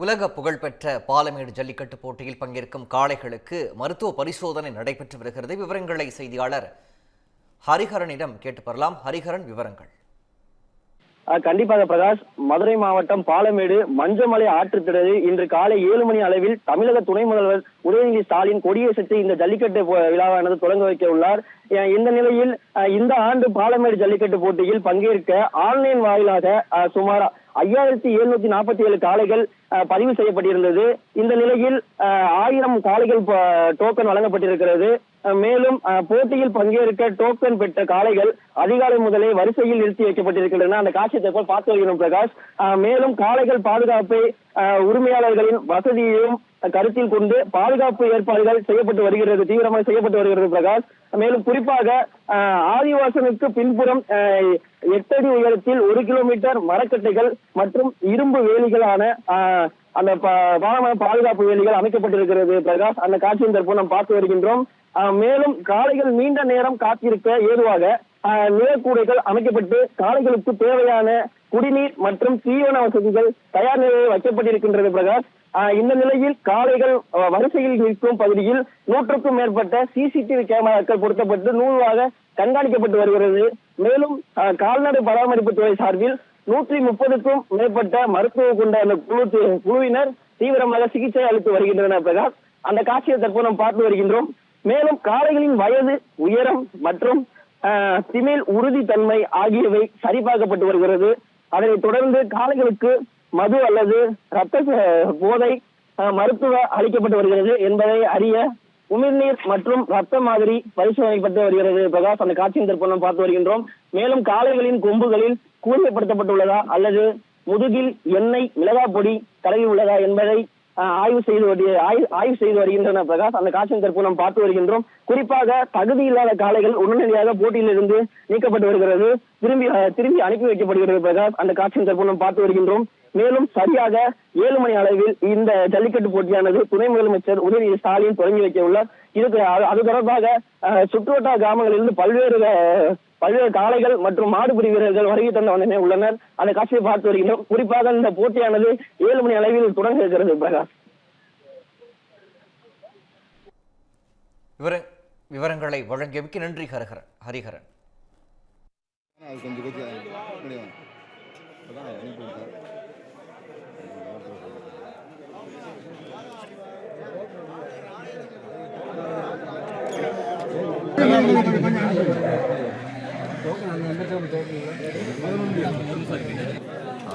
உலக புகழ்பெற்ற பாலமேடு ஜல்லிக்கட்டு போட்டியில் பங்கேற்கும் காளைகளுக்கு மருத்துவ பரிசோதனை நடைபெற்று வருகிறது. விவரங்களை செய்தியாளர் ஹரிஹரனிடம் கேட்டு பெறலாம். ஹரிஹரன் விவரங்கள். கண்டிப்பாக பிரகாஷ் மதுரை மாவட்டம் பாலமேடு மஞ்சமலை ஆற்றுத்திடலில் இன்று காலை ஏழு மணி அளவில் தமிழக துணை முதல்வர் உதயநிதி ஸ்டாலின் கொடியேசத்து இந்த ஜல்லிக்கட்டு விழாவானது தொடங்க வைக்க உள்ளார். இந்த நிலையில் இந்த ஆண்டு பாலமேடு ஜல்லிக்கட்டு போட்டியில் பங்கேற்க ஆன்லைன் வாயிலாக அஹ் சுமார் ஐயாயிரத்தி எழுநூத்தி நாற்பத்தி ஏழு காளைகள் பதிவு செய்யப்பட்டிருந்தது. இந்த நிலையில் ஆயிரம் காளைகள் டோக்கன் வழங்கப்பட்டிருக்கிறது. அஹ், மேலும் அஹ், போட்டியில் பங்கேற்க டோக்கன் பெற்ற காளைகள் அதிகாலை முதலே வரிசையில் நிறுத்தி வைக்கப்பட்டிருக்கின்றன. அந்த காட்சியத்தை போல் பார்த்து வருகிறோம் பிரகாஷ். மேலும் காளைகள் பாதுகாப்பை உரிமையாளர்களின் வசதியையும் கருத்தில் கொண்டு பாதுகாப்பு ஏற்பாடுகள் செய்யப்பட்டு வருகிறது தீவிரமாக செய்யப்பட்டு வருகிறது பிரகாஷ். மேலும் குறிப்பாக ஆதிவாசனுக்கு பின்புறம் அஹ், உயரத்தில் ஒரு கிலோமீட்டர் மரக்கட்டைகள் மற்றும் இரும்பு வேலிகளான அஹ், அந்த ப- பாதுகாப்பு வேலிகள் அமைக்கப்பட்டிருக்கிறது பிரகாஷ். அந்த காட்சியின் தற்போது நாம் பார்த்து வருகின்றோம். மேலும் காளைகள் நீண்ட நேரம் காத்திருக்க ஏதுவாக அஹ், நிழற்கூடைகள் அமைக்கப்பட்டு காளைகளுக்கு தேவையான குடிநீர் மற்றும் தீவன வசதிகள் தயார் நிலையில் வைக்கப்பட்டிருக்கின்றது பிரகாஷ். இந்த நிலையில் காளைகள் வரிசையில் நிற்கும் பகுதியில் நூற்றுக்கும் மேற்பட்ட சிசிடிவி கேமராக்கள் பொருத்தப்பட்டு நூலாக கண்காணிக்கப்பட்டு வருகிறது. மேலும் கால்நடை பராமரிப்பு துறை சார்பில் நூற்றி முப்பதுக்கும் மேற்பட்ட மருத்துவ கொண்ட அந்த குழு குழுவினர் தீவிரமாக சிகிச்சை அளித்து வருகின்றனர் பிரகாஷ். அந்த காட்சியை தற்போது நாம் பார்த்து வருகின்றோம். மேலும் காளைகளின் வயது உயரம் மற்றும் ஆஹ், திமில் உறுதித்தன்மை ஆகியவை சரிபார்க்கப்பட்டு வருகிறது. அதனைத் தொடர்ந்து காளைகளுக்கு மது அல்லது ரத்த போதை மருத்துவ அளிக்கப்பட்டு வருகிறது என்பதை அறிய உமிழ்நீர் மற்றும் ரத்த மாதிரி பரிசோதனைப்பட்டு வருகிறது. பிரகாஷ் அந்த காட்சியின் தற்போது பார்த்து வருகின்றோம். மேலும் காளைகளின் கொம்புகளில் கூர்மைப்படுத்தப்பட்டுள்ளதா அல்லது முதுகில் எண்ணெய் மிளகா பொடி தடவி உள்ளதா என்பதை ஆய்வு செய்து ஆய்வு ஆய்வு செய்து வருகின்றன பிரகாஷ். அந்த காட்சியின் தற்போது நாம் பார்த்து வருகின்றோம். குறிப்பாக தகுதி இல்லாத காளைகள் உடனடியாக போட்டியிலிருந்து நீக்கப்பட்டு வருகிறது. திரும்பி திரும்பி அனுப்பி வைக்கப்படுகிறது பிரகாஷ். அந்த காட்சியின் தற்போது நாம் பார்த்து வருகின்றோம். மேலும் சரியாக ஏழு மணி அளவில் இந்த ஜல்லிக்கட்டு போட்டியானது துணை முதலமைச்சர் உதயநிதி ஸ்டாலின் தொடங்கி வைக்க உள்ளார். இதுக்கு அது- தொடர்பாக அஹ், சுற்றுவட்டார கிராமங்களிலிருந்து பல்வேறு பல்வேறு காளைகள் மற்றும் மாடுபிடி வீரர்கள் வருகை தந்த வந்தனே உள்ளனர். அந்த காட்சியை பார்த்து வருகின்றோம் குறிப்பாக இந்த போட்டியானது ஏழு மணி அளவில் தொடங்க இருக்கிறது பிரகாஷ். விவர விவரங்களை வழங்கியமைக்கு நன்றி ஹரிஹரன் ஹரிஹரன். கொஞ்சம்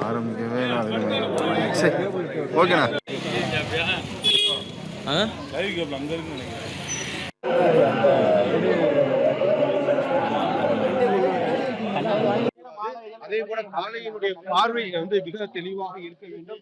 ஆரம்பிக்கவே சரி ஓகேண்ணா அதே போல காளையினுடைய பார்வை வந்து மிக தெளிவாக இருக்க வேண்டும்.